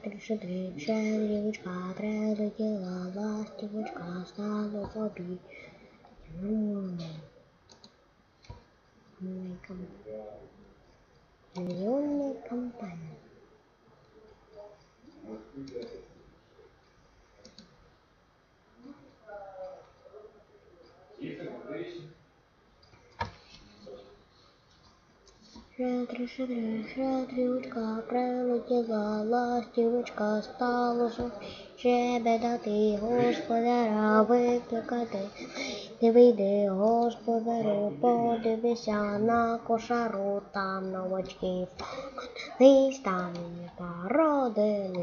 Трішки щедрівочка, прилетіла ластівочка, стало собі. М. Мільйонна ком- Мільйонна компанія. Щедри, щедри, щедрівочка, прилетіла ластівочка, стало щебетати, господаря викликати. Не вийди, господарю, подивися на кошару, там новачки лись там породились.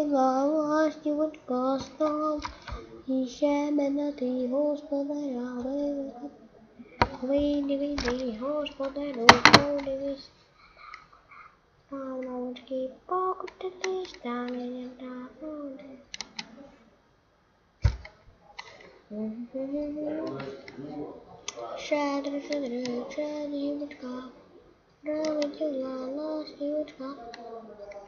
If I was, you would go storm. Hisham and the horse for the away. We living the horse for the road. This town I would keep up to this town in the dark. Shadow, shadow, shadow, you would go. Driving to the lost, you would go.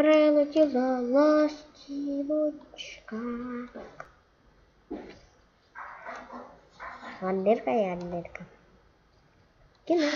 Прилетіла ластівочка. Вандирка і Андирка. Кіно.